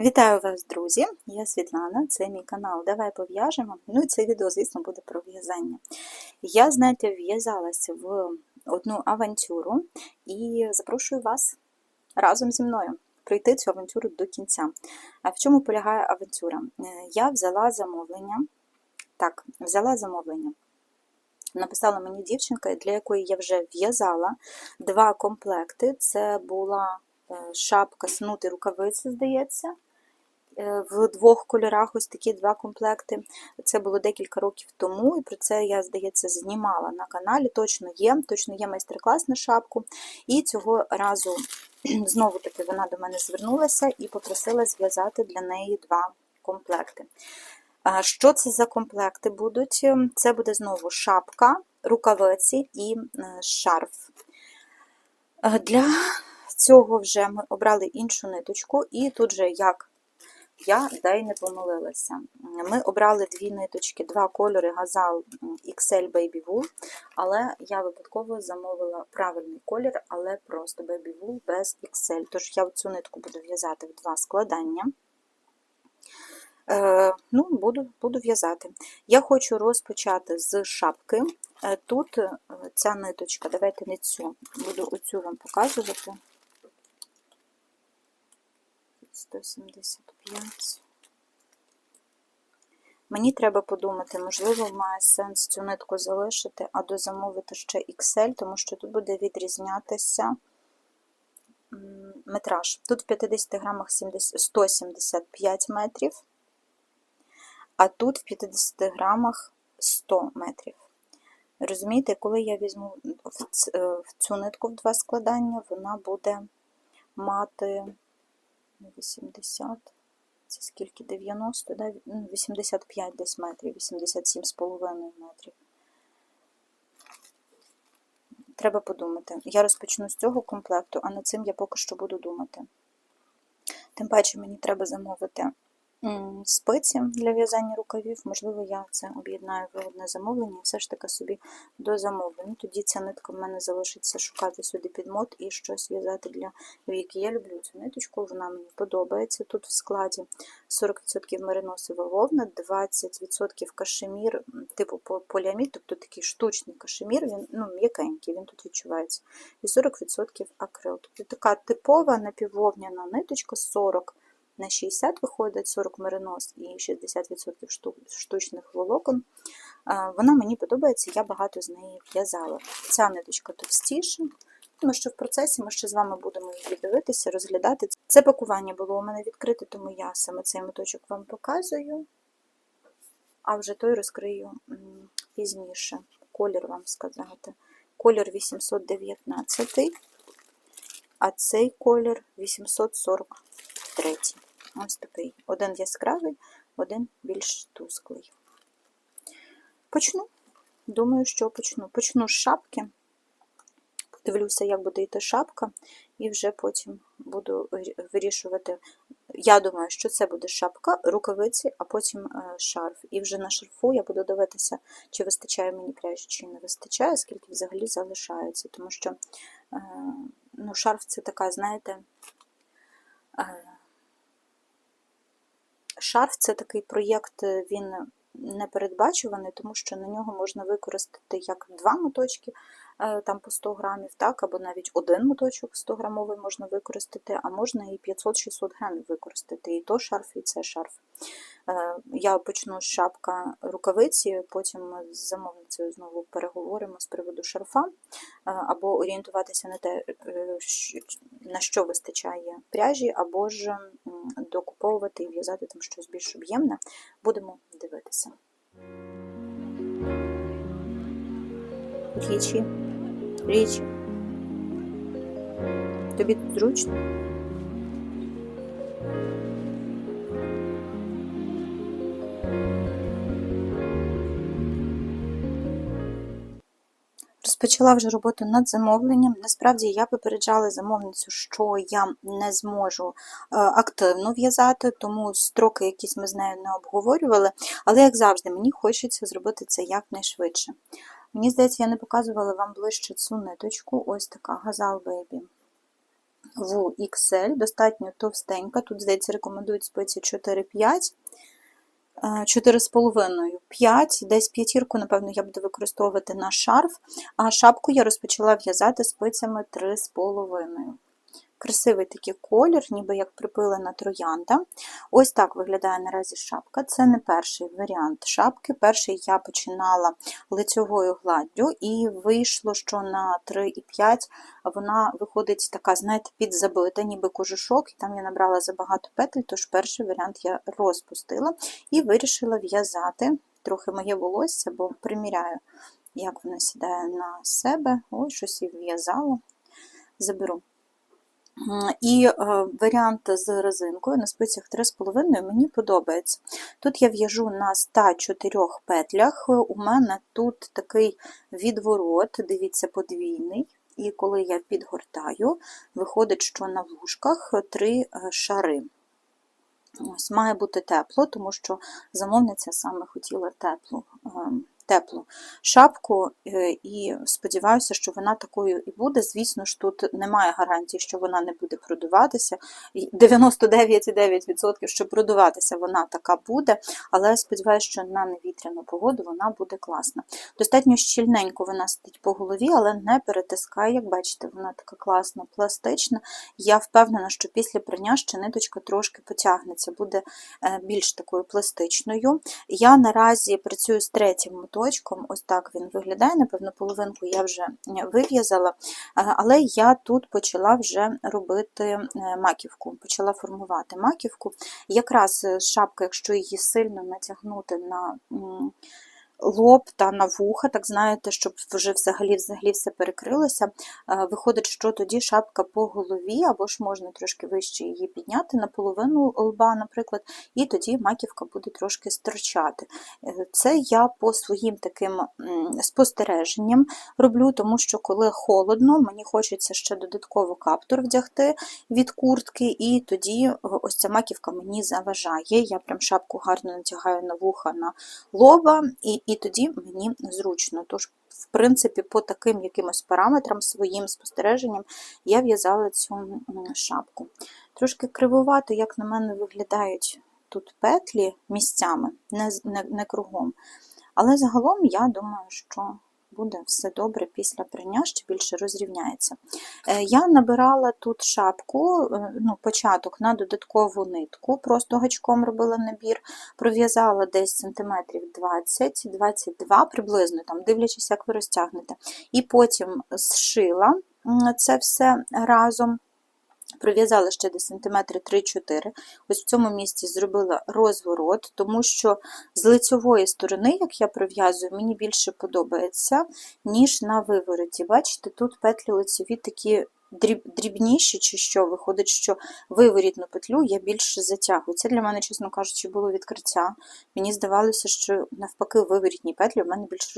Вітаю вас, друзі! Я Світлана, це мій канал. Давай пов'яжемо. Ну і це відео, звісно, буде про в'язання. Я, знаєте, в'язалася в одну авантюру і запрошую вас разом зі мною пройти цю авантюру до кінця. А в чому полягає авантюра? Е, Я взяла замовлення. Так, взяла замовлення. Написала мені дівчинка, для якої я вже в'язала два комплекти. Це була е, шапка снути рукавиці, здається. Е, В двох кольорах ось такі два комплекти. Це було декілька років тому, і про це я, здається, знімала на каналі. Точно є, точно є майстер-клас на шапку. І цього разу знову таки вона до мене звернулася і попросила зв'язати для неї два комплекти. Що це за комплекти будуть? Це буде знову шапка, рукавиці і е, шарф. Е, Для цього вже ми обрали іншу ниточку, і тут же як я дай не помилилася. Ми обрали дві ниточки, два кольори газал XL Baby Wool, але я випадково замовила правильний колір, але просто Baby Wool без XL. Тож я цю нитку буду в'язати в два складання. Е, ну, Буду буду в'язати. Я хочу розпочати з шапки. Е, Тут е, ця ниточка, давайте не цю, буду оцю вам показувати. 175. Мені треба подумати, можливо, має сенс цю нитку залишити, а дозамовити ще XL, тому що тут буде відрізнятися метраж. Тут в 50 грамах 175 метрів, а тут в 50 грамах 100 метрів. Розумієте, коли я візьму в цю нитку в два складання, вона буде мати 80, це скільки? 90, да? 85 десь метрів, 87,5 метрів. Треба подумати. Я розпочну з цього комплекту, а над цим я поки що буду думати. Тим паче мені треба замовити спиці для в'язання рукавів. Можливо, я це об'єднаю в одне замовлення і все ж таки собі до замовлення. Тоді ця нитка в мене залишиться шукати сюди підмот і щось в'язати для віки. Я люблю цю ниточку, вона мені подобається. Тут в складі 40% мериносова вовна, 20% кашемір, типу поліамід, тобто такий штучний кашемір, він ну, м'якенький, він тут відчувається. І 40% акрил. Тобто така типова напіввовняна ниточка 40 на 60 виходить 40 меринос і 60% штучних волокон. Вона мені подобається, я багато з неї в'язала. Ця ниточка товстіша, тому що в процесі ми ще з вами будемо її дивитися, розглядати. Це пакування було у мене відкрите, тому я саме цей моточок вам показую, а вже той розкрию пізніше. Колір вам сказати. Колір 819, а цей колір 843. Ось такий. Один яскравий, один більш тусклий. Почну. Думаю, що почну. Почну з шапки. Подивлюся, як буде йти шапка, і вже потім буду вирішувати. Я думаю, що це буде шапка, рукавиці, а потім е, шарф. І вже на шарфу я буду дивитися, чи вистачає мені пряжі, чи не вистачає, скільки взагалі залишається. Тому що е, ну, шарф це така, знаєте, е, Шарф це такий проєкт, він непередбачуваний, тому що на нього можна використати як два моточки е, там по 100 грамів, так, або навіть один моточок 100 грамовий можна використати, а можна і 500-600 грамів використати. І то шарф, і це шарф. Е, я почну з шапка рукавиці, потім з замовницею знову переговоримо з приводу шарфа, е, або орієнтуватися на те, на що вистачає пряжі, або ж докуповувати і в'язати там щось більш об'ємне. Будемо дивитися. Річі, річі. Тобі тут зручно? Розпочала вже роботу над замовленням. Насправді я попереджала замовницю, що я не зможу е, активно в'язати, тому строки якісь ми з нею не обговорювали. Але, як завжди, мені хочеться зробити це якнайшвидше. Мені здається, я не показувала вам ближче цю ниточку, ось така Газал Baby. в XL, достатньо товстенька. Тут, здається, рекомендують спиці 4-5. 4,5, 5, десь п'ятірку, напевно, я буду використовувати на шарф, а шапку я розпочала в'язати спицями 3,5. Красивий такий колір, ніби як припилена троянда. Ось так виглядає наразі шапка. Це не перший варіант шапки. Перший я починала лицьовою гладдю, і вийшло, що на 3,5 вона виходить така, знаєте, підзабита, ніби кожушок, там я набрала забагато петель, тож перший варіант я розпустила і вирішила в'язати трохи моє волосся, бо приміряю, як воно сідає на себе. Ось щось і в'язала. Заберу. І е, варіант з резинкою на спицях 3,5 мені подобається. Тут я в'яжу на 104 петлях, у мене тут такий відворот, дивіться, подвійний. І коли я підгортаю, виходить, що на вушках три е, шари. Ось, Має бути тепло, тому що замовниця саме хотіла теплу теплу шапку, е, і сподіваюся, що вона такою і буде. Звісно ж, тут немає гарантії, що вона не буде продуватися. 99,9%, що продуватися вона така буде, але сподіваюся, що на невітряну погоду вона буде класна. Достатньо щільненько вона стоїть по голові, але не перетискає, як бачите, вона така класна, пластична. Я впевнена, що після прання ще ниточка трошки потягнеться, буде е, більш такою пластичною. Я наразі працюю з третім мотором листочком, ось так він виглядає, напевно, половинку я вже вив'язала, але я тут почала вже робити е, маківку, почала формувати маківку. Якраз е, шапка, якщо її сильно натягнути на лоб та на вуха, так знаєте, щоб вже взагалі взагалі все перекрилося. Виходить, що тоді шапка по голові, або ж можна трошки вище її підняти на половину лба, наприклад, і тоді маківка буде трошки стирчати. Е, це я по своїм таким спостереженням роблю, тому що коли холодно, мені хочеться ще додатково каптур вдягти від куртки, і тоді е, ось ця маківка мені заважає. Я прям шапку гарно натягаю на вуха на лоба. і і тоді мені зручно. Тож, в принципі, по таким якимось параметрам, своїм спостереженням, я в'язала цю шапку. Трошки кривувато, як на мене, виглядають тут петлі місцями, не, не, не кругом. Але загалом, я думаю, що буде все добре після прання, ще більше розрівняється. Е, я набирала тут шапку, е, ну, початок на додаткову нитку, просто гачком робила набір, пров'язала десь сантиметрів 20-22 приблизно, там, дивлячись, як ви розтягнете. І потім зшила це все разом. Пров'язала ще десь сантиметри 3-4. Ось в цьому місці зробила розворот, тому що з лицьової сторони, як я пров'язую, мені більше подобається, ніж на вивороті. Бачите, тут петлі лицьові такі дрібніші, чи що, виходить, що виворітну петлю я більше затягую. Це для мене, чесно кажучи, було відкриття. Мені здавалося, що навпаки виворітні петлі в мене більш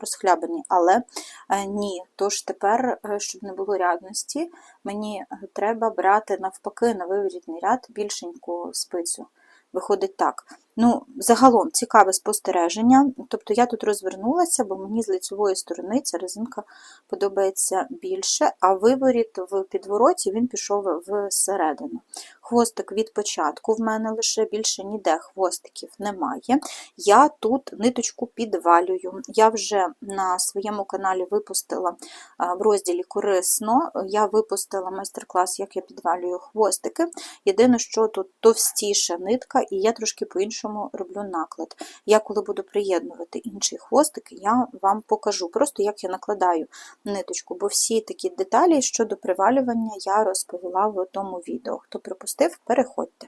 розхлябані, але е, ні. Тож тепер, е, щоб не було рядності, мені треба брати навпаки на виворітний ряд більшеньку спицю. Виходить так. Ну, Загалом цікаве спостереження. Тобто я тут розвернулася, бо мені з лицевої сторони ця резинка подобається більше, а виворіт в підвороті він пішов всередину. Хвостик від початку в мене лише більше ніде хвостиків немає. Я тут ниточку підвалюю. Я вже на своєму каналі випустила в розділі Корисно, я випустила майстер-клас, як я підвалюю хвостики. Єдине, що тут товстіша нитка, і я трошки по-іншому роблю наклад. Я, коли буду приєднувати інший хвостик, я вам покажу, просто як я накладаю ниточку, бо всі такі деталі щодо привалювання я розповіла в тому відео. Хто пропустив, переходьте.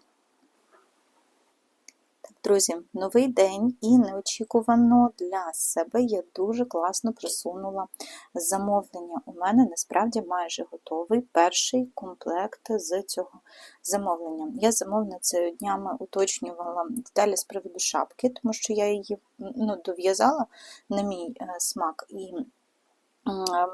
Друзі, новий день і неочікувано для себе я дуже класно присунула замовлення. У мене насправді майже готовий перший комплект з цього замовлення. Я замовницею днями уточнювала деталі з приводу шапки, тому що я її ну, дов'язала на мій е, смак. і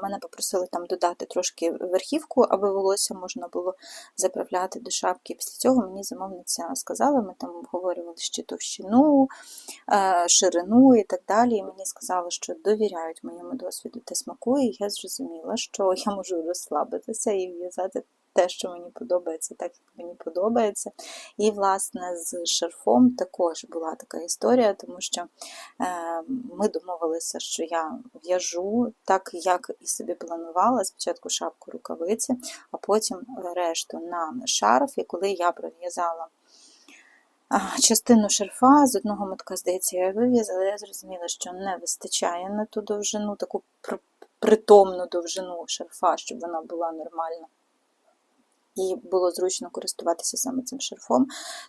Мене попросили там додати трошки верхівку, аби волосся можна було заправляти до шапки. Після цього мені замовниця сказала, ми там обговорювали ще товщину, е, ширину і так далі. І мені сказали, що довіряють моєму досвіду та смаку, і я зрозуміла, що я можу розслабитися і в'язати те, що мені подобається, так як мені подобається. І, власне, з шарфом також була така історія, тому що е, ми домовилися, що я в'яжу так, як і собі планувала. Спочатку шапку рукавиці, а потім решту на шарф. І коли я пров'язала частину шарфа з одного мотка, здається, я вив'язала, я зрозуміла, що не вистачає на ту довжину, таку притомну довжину шарфа, щоб вона була нормальна. І було зручно користуватися саме цим шарфом.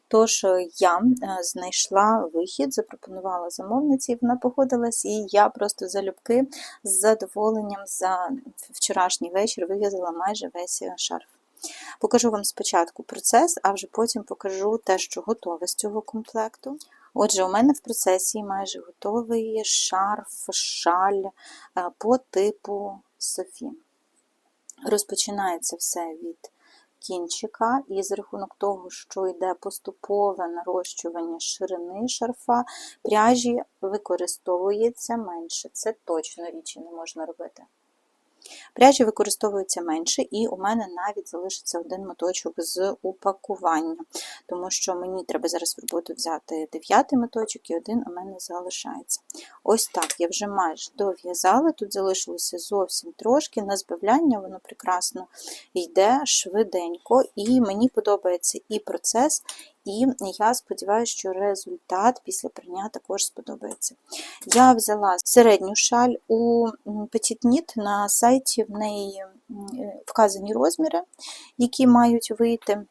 Тож е, я е, знайшла вихід, запропонувала замовниці, вона погодилась, і я просто залюбки з задоволенням за вчорашній вечір вив'язала майже весь шарф. Покажу вам спочатку процес, а вже потім покажу те, що готове з цього комплекту. Отже, у мене в процесі майже готовий шарф, шаль е, по типу Софі. Розпочинається все від кінчика, і за рахунок того, що йде поступове нарощування ширини шарфа, пряжі використовується менше. Це точно річі не можна робити. Пряжі використовується менше, і у мене навіть залишиться один моточок з упакування, тому що мені треба зараз в роботу взяти дев'ятий моточок, і один у мене залишається. Ось так, я вже майже дов'язала, тут залишилося зовсім трошки, на збавляння воно прекрасно йде швиденько, і мені подобається і процес, і я сподіваюся, що результат після прання також сподобається. Я взяла середню шаль у Petit Knit, на сайті в неї вказані розміри, які мають вийти.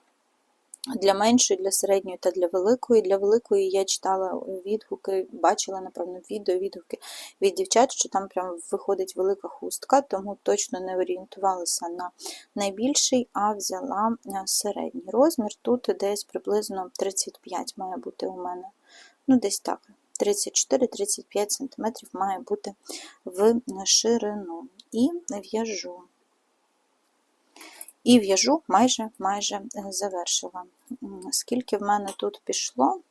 Для меншої, для середньої та для великої. Для великої я читала відгуки, бачила, напевно, відео, відгуки від дівчат, що там прям виходить велика хустка, тому точно не орієнтувалася на найбільший, а взяла е, середній розмір. Тут десь приблизно 35 має бути у мене. Ну, десь так. 34-35 см має бути в ширину. І в'яжу. І в'яжу майже майже е, завершила. Скільки в мене тут пішло,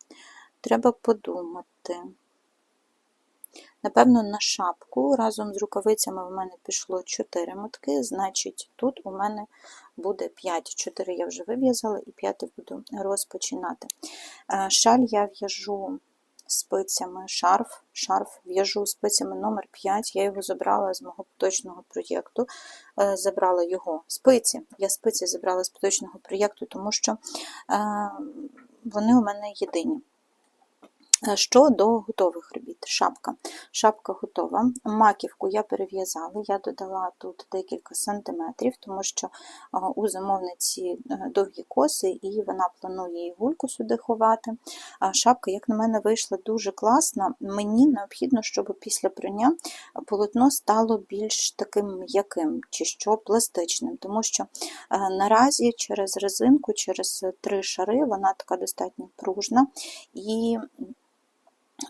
треба подумати. Напевно, на шапку разом з рукавицями в мене пішло 4 мотки, значить, тут у мене буде 5. 4 я вже вив'язала, і 5 буду розпочинати. Е, шаль я в'яжу спицями шарф. Шарф в'яжу спицями номер 5 я його забрала з мого поточного проєкту. Е, забрала його спиці. Я спиці забрала з поточного проєкту, тому що е, вони у мене єдині. Е, що до готових робіт, шапка. Шапка готова. Маківку я перев'язала, я додала тут декілька сантиметрів, тому що е, у замовниці е, довгі коси, і вона планує гульку сюди ховати. Шапка, як на мене, вийшла дуже класна. Мені необхідно, щоб після прання полотно стало більш таким м'яким чи що пластичним, тому що наразі через резинку, через три шари, вона така достатньо пружна. і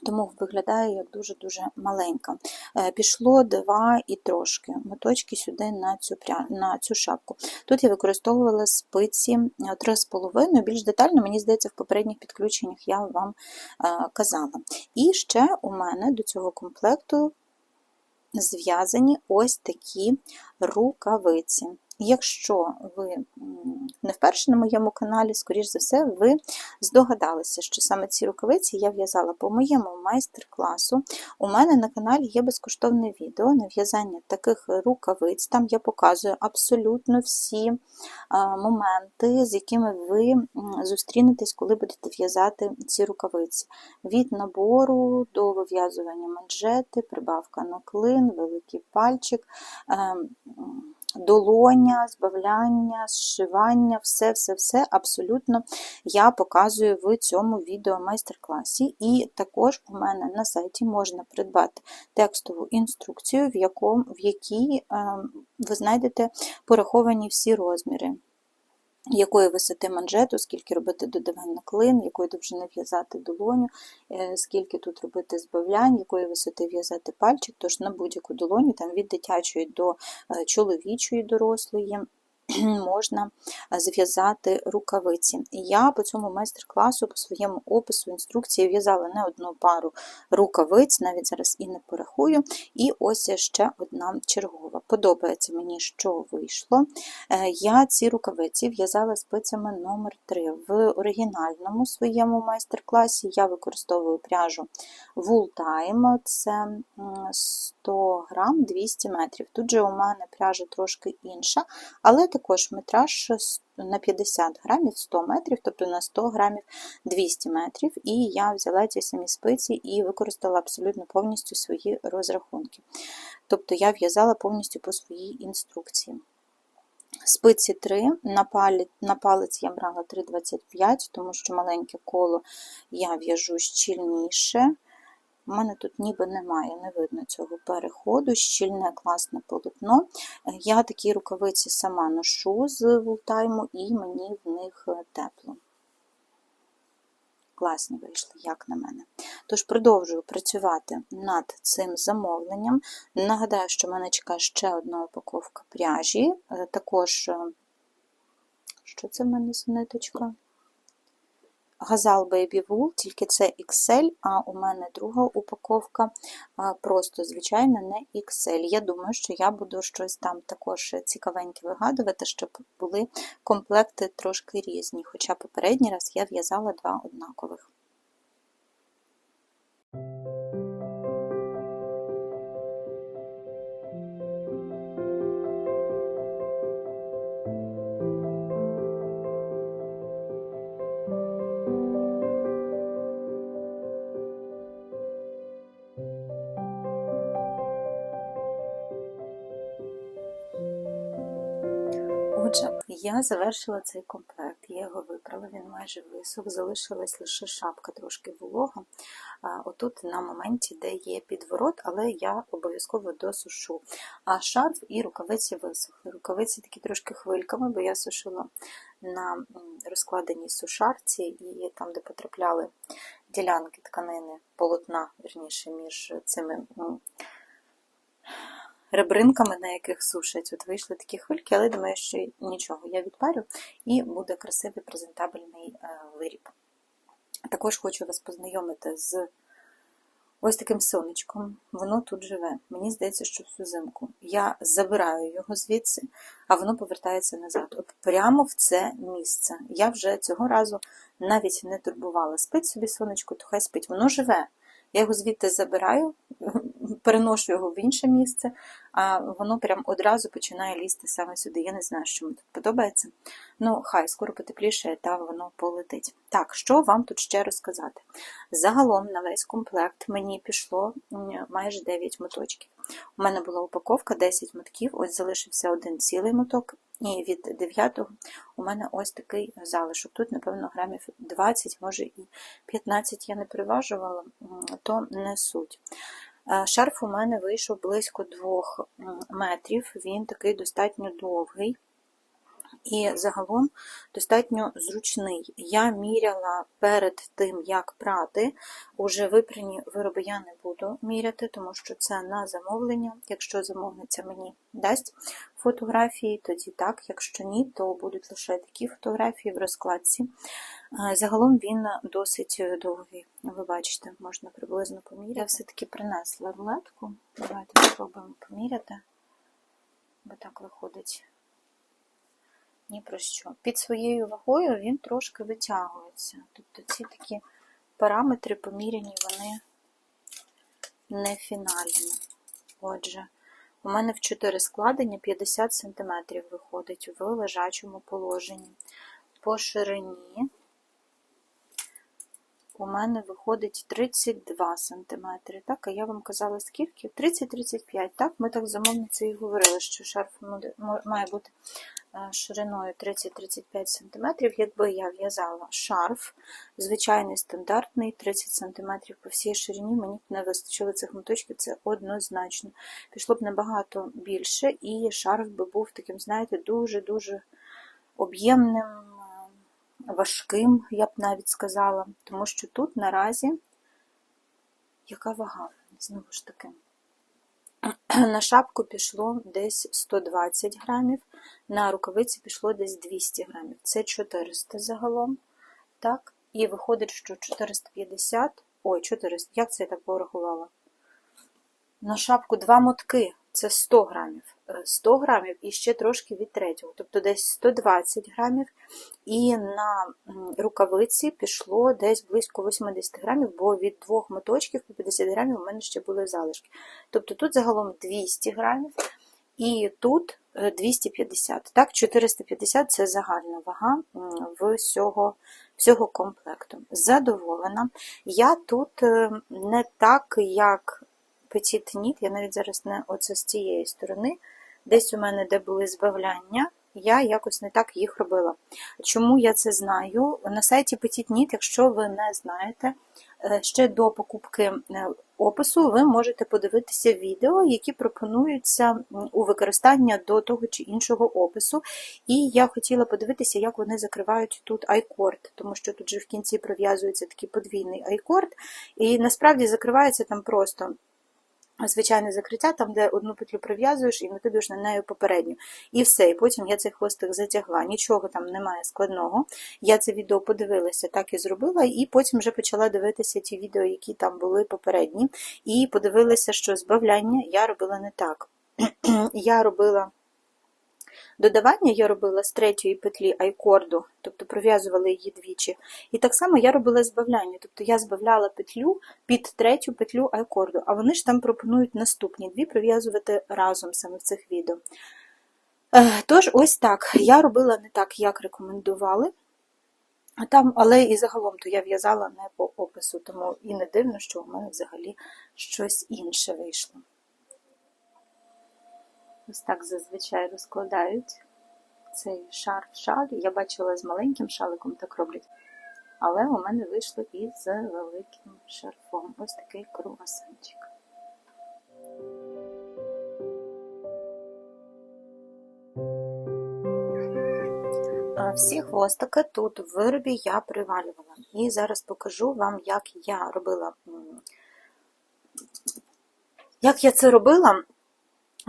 тому виглядає як дуже-дуже маленька. Е, пішло два і трошки моточки сюди на цю на цю шапку. Тут я використовувала спиці 3,5, більш детально, мені здається, в попередніх підключеннях я вам е, казала. І ще у мене до цього комплекту зв'язані ось такі рукавиці. Якщо ви не вперше на моєму каналі, скоріш за все, ви здогадалися, що саме ці рукавиці я в'язала по моєму майстер-класу. У мене на каналі є безкоштовне відео на в'язання таких рукавиць. Там я показую абсолютно всі моменти, з якими ви зустрінетесь, коли будете в'язати ці рукавиці. Від набору до вив'язування манжети, прибавка на клин, великий пальчик. Долоня, збавляння, зшивання, все-все-все абсолютно я показую в цьому відео майстер-класі. І також у мене на сайті можна придбати текстову інструкцію, в, якому, в якій ем, ви знайдете пораховані всі розміри якої висоти манжету, скільки робити додавань на клин, якої довжини в'язати долоню, е, скільки тут робити збавлянь, якої висоти в'язати пальчик, тож на будь-яку долоню, там від дитячої до е, чоловічої дорослої. можна зв'язати рукавиці. Я по цьому майстер-класу, по своєму опису, інструкції в'язала не одну пару рукавиць, навіть зараз і не порахую. І ось ще одна чергова. Подобається мені, що вийшло. Е, Я ці рукавиці в'язала спицями номер 3 В оригінальному своєму майстер-класі я використовую пряжу Wool Time, це м, 100 грам 200 метрів. Тут же у мене пряжа трошки інша, але також метраж на 50 грамів 100 метрів, тобто на 100 грамів 200 метрів. І я взяла ці самі спиці і використала абсолютно повністю свої розрахунки. Тобто я в'язала повністю по своїй інструкції. Спиці 3, на палець, на палець я брала 3,25, тому що маленьке коло я в'яжу щільніше. У мене тут ніби немає, не видно цього переходу, щільне класне полотно. Е, Я такі рукавиці сама ношу з вултайму і мені в них е, тепло. Класні вийшли, як на мене. Тож продовжую працювати над цим замовленням. Нагадаю, що мене чекає ще одна упаковка пряжі. Е, Також, що це в мене за ниточка? Газал Baby Wool, тільки це XL, а у мене друга упаковка просто звичайно, не XL. Я думаю, що я буду щось там також цікавеньке вигадувати, щоб були комплекти трошки різні. Хоча попередній раз я в'язала два однакових. Завершила цей комплект, я його випрала, він майже висох, залишилась лише шапка трошки волога. Отут на моменті, де є підворот, але я обов'язково досушу. А шарф і рукавиці висохли. Рукавиці такі трошки хвильками, бо я сушила на розкладеній сушарці, і там, де потрапляли ділянки тканини, полотна, вірніше, між цими. Ребринками, на яких сушать. От вийшли такі хвильки, але думаю, що нічого, я відпарю і буде красивий презентабельний е, виріб. Також хочу вас познайомити з ось таким сонечком. Воно тут живе. Мені здається, що всю зимку. Я забираю його звідси, а воно повертається назад. От прямо в це місце. Я вже цього разу навіть не турбувала. Спить собі сонечко, то хай спить. Воно живе. Я його звідти забираю, переношу його в інше місце, а воно прям одразу починає лізти саме сюди. Я не знаю, що мені тут подобається. Ну, хай скоро потепліше, та воно полетить. Так, що вам тут ще розказати? Загалом на весь комплект мені пішло майже 9 моточків. У мене була упаковка 10 мотків, ось залишився один цілий моток, і від 9 у мене ось такий залишок. Тут, напевно, грамів 20, може і 15 я не приважувала, то не суть. Шарф у мене вийшов близько 2 метрів, він такий достатньо довгий і загалом достатньо зручний. Я міряла перед тим, як прати. Уже випрані вироби я не буду міряти, тому що це на замовлення. Якщо замовниця мені дасть фотографії, тоді так, якщо ні, то будуть лише такі фотографії в розкладці. Е, Загалом він досить довгий. Ви бачите, можна приблизно поміряти. Я все-таки принесла рулетку. Давайте спробуємо поміряти, бо так виходить ні про що. Під своєю вагою він трошки витягується. Тобто ці такі параметри поміряні, вони не фінальні. Отже, у мене в 4 складення 50 см виходить в лежачому положенні. По ширині у мене виходить 32 см. Так, а я вам казала скільки? 30-35. Так, ми так з замовницею і говорили, що шарф має бути е, шириною 30-35 см. Якби я в'язала шарф, звичайний стандартний, 30 см по всій ширині, мені б не вистачило цих моточків, це однозначно. Пішло б набагато більше, і шарф би був таким, знаєте, дуже-дуже об'ємним, важким, я б навіть сказала, тому що тут наразі яка вага? Знову ж таки, На шапку пішло десь 120 грамів, на рукавиці пішло десь 200 грамів. Це 400 загалом. Так? І виходить, що 450, ой, 400, як це я так порахувала? На шапку два мотки, це 100 грамів. Е, 100 грамів і ще трошки від третього, тобто десь 120 грамів. І на рукавиці пішло десь близько 80 грамів, бо від двох моточків по 50 грамів у мене ще були залишки. Тобто тут загалом 200 грамів, і тут е, 250. Так, 450 це загальна вага всього, всього комплекту. Задоволена. Я тут е, не так, як Petit Knit, я навіть зараз не оце з цієї сторони. Десь у мене, де були збавляння, я якось не так їх робила. Чому я це знаю? На сайті Petit Knit, якщо ви не знаєте, е, ще до покупки е, опису ви можете подивитися відео, які пропонуються у використання до того чи іншого опису. І я хотіла подивитися, як вони закривають тут айкорд, тому що тут же в кінці пров'язується такий подвійний айкорд, і насправді закривається там просто звичайне закриття, там, де одну петлю прив'язуєш і накидуєш на неї попередню. І все. І потім я цей хвостик затягла. Нічого там немає складного. Я це відео подивилася, так і зробила, і потім вже почала дивитися ті відео, які там були попередні. І подивилася, що збавляння я робила не так. я робила. Додавання я робила з третьої петлі айкорду, тобто пров'язувала її двічі. І так само я робила збавляння, тобто я збавляла петлю під третю петлю айкорду, а вони ж там пропонують наступні дві пров'язувати разом саме в цих відео. Е, Тож, ось так. Я робила не так, як рекомендували. Там, але і загалом то я в'язала не по опису, тому і не дивно, що у мене взагалі щось інше вийшло. Ось так зазвичай розкладають цей шар в шалі. Я бачила з маленьким шаликом так роблять. Але у мене вийшло і з великим шарфом. Ось такий круасанчик. Всі хвостики тут в виробі я привалювала. І зараз покажу вам, як я робила. Як я це робила,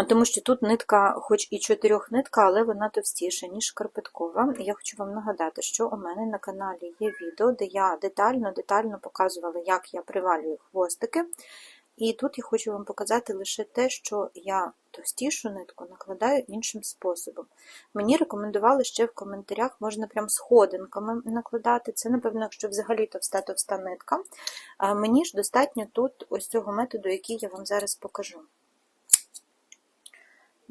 тому що тут нитка, хоч і чотирьох нитка, але вона товстіша, ніж шкарпеткова. Я хочу вам нагадати, що у мене на каналі є відео, де я детально-детально показувала, як я привалюю хвостики. І тут я хочу вам показати лише те, що я товстішу нитку накладаю іншим способом. Мені рекомендували ще в коментарях, можна прям сходинками накладати. Це, напевно, якщо взагалі товста товста нитка. Мені ж достатньо тут ось цього методу, який я вам зараз покажу.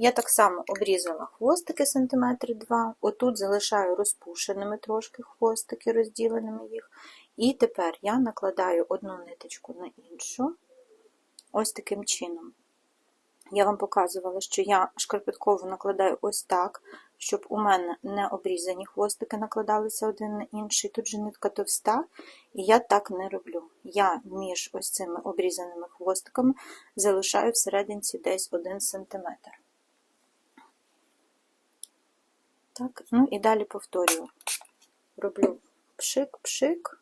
Я так само обрізала хвостики сантиметри 2, отут залишаю розпушеними трошки хвостики, розділеними їх. І тепер я накладаю одну ниточку на іншу, ось таким чином. Я вам показувала, що я шкарпеткову накладаю ось так, щоб у мене не обрізані хвостики накладалися один на інший. Тут же нитка товста, і я так не роблю. Я між ось цими обрізаними хвостиками залишаю всерединці десь 1 см. Так, ну і далі повторюю. Роблю пшик-пшик,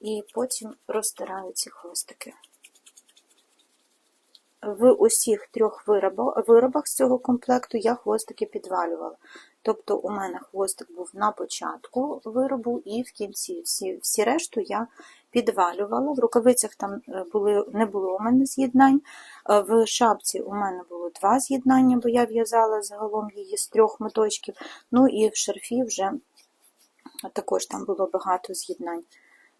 і потім розтираю ці хвостики. В усіх трьох виробах, з цього комплекту я хвостики підвалювала. Тобто у мене хвостик був на початку виробу і в кінці. Всі, всі решту я підвалювала. В рукавицях там були, не було у мене з'єднань. В шапці у мене було два з'єднання, бо я в'язала загалом її з трьох моточків. Ну і в шарфі вже також там було багато з'єднань.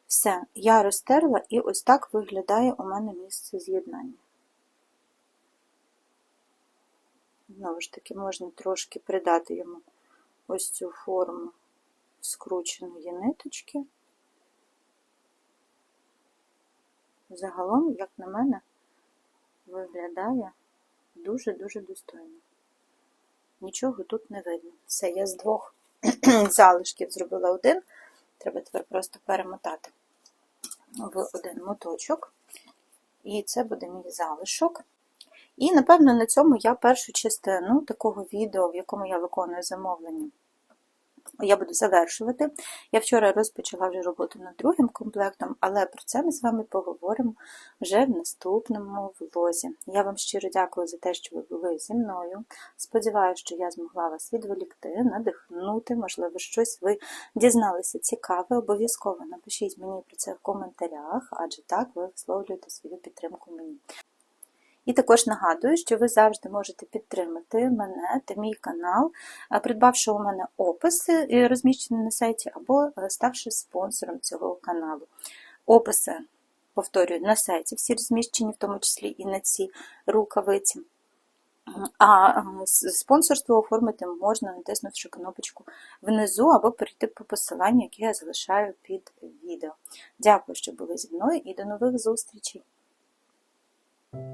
Все, я розтерла, і ось так виглядає у мене місце з'єднання. Знову ж таки, можна трошки придати йому ось цю форму скрученої ниточки. Загалом, як на мене, виглядає дуже-дуже достойно. Нічого тут не видно. Все, я з двох залишків зробила один. Треба тепер просто перемотати в один моточок. І це буде мій залишок. І, напевно, на цьому я першу частину такого відео, в якому я виконую замовлення, я буду завершувати. Я вчора розпочала вже роботу над другим комплектом, але про це ми з вами поговоримо вже в наступному влозі. Я вам щиро дякую за те, що ви були зі мною. Сподіваюся, що я змогла вас відволікти, надихнути, можливо, щось ви дізналися цікаве. Обов'язково напишіть мені про це в коментарях, адже так ви висловлюєте свою підтримку мені. І також нагадую, що ви завжди можете підтримати мене та мій канал, е, придбавши у мене описи, е, розміщені на сайті, або е, ставши спонсором цього каналу. Описи, повторюю, на сайті всі розміщені, в тому числі і на ці рукавиці. А спонсорство оформити можна, натиснувши кнопочку внизу, або перейти по посиланню, яке я залишаю під відео. Дякую, що були зі мною, і до нових зустрічей! Thank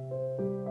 you.